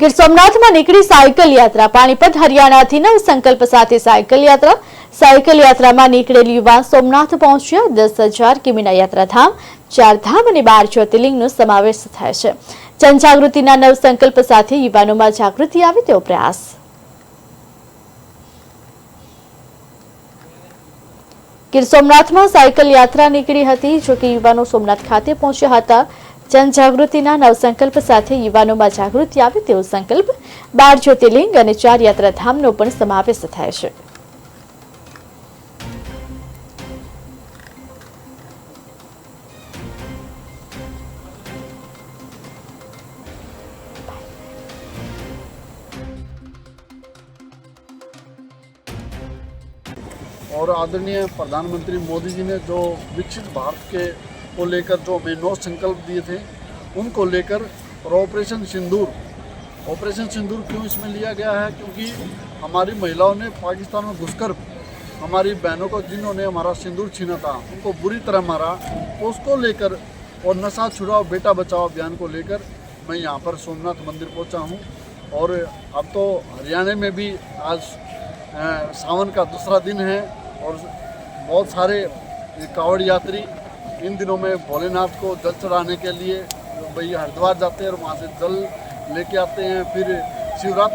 ગીર સોમનાથમાં નીકળી સાયકલ યાત્રા. પાણીપત, હરિયાણાથી નવ સંકલ્પ સાથે સાયકલ યાત્રા. સાયકલ યાત્રામાં નીકળેલ યુવા સોમનાથ પહોંચ્યા. દસ હજાર કિમીના યાત્રાધામ, ચારધામ અને બાર જ્યોતિર્લિંગનો સમાવેશ થાય છે. જનજાગૃતિના નવ સંકલ્પ સાથે યુવાનોમાં જાગૃતિ આવે તેવો પ્રયાસ. ગીર સોમનાથમાં સાયકલ યાત્રા નીકળી હતી, જો કે યુવાનો સોમનાથ ખાતે પહોંચ્યા હતા. જનજાગૃતિના નવ સંકલ્પ સાથે યુવાનોમાં જાગૃતિ આવે તેવો સંકલ્પ બાર જ્યોતિર્લિંગ અને ચાર યાત્રાધામનો પણ સમાવેશ થાય છે और आदरणीय प्रधानमंत्री मोदी जी ने जो विकसित भारत के को लेकर जो हमें नौ संकल्प दिए थे, उनको लेकर और ऑपरेशन सिंदूर ऑपरेशन सिंदूर क्यों इसमें लिया गया है? क्योंकि हमारी महिलाओं ने पाकिस्तान में घुसकर हमारी बहनों को, जिन्होंने हमारा सिंदूर छीना था, उनको बुरी तरह मारा, उसको लेकर और नशा छुड़ाओ, बेटा बचाओ अभियान को लेकर मैं यहाँ पर सोमनाथ मंदिर पहुँचा हूँ। और अब तो हरियाणा में भी आज सावन का दूसरा दिन है और बहुत सारे कावड़ यात्री इन दिनों में भोलेनाथ को जल चढ़ाने के लिए भैया हरिद्वार जाते हैं और वहाँ से जल लेके आते हैं, फिर शिवरात्रि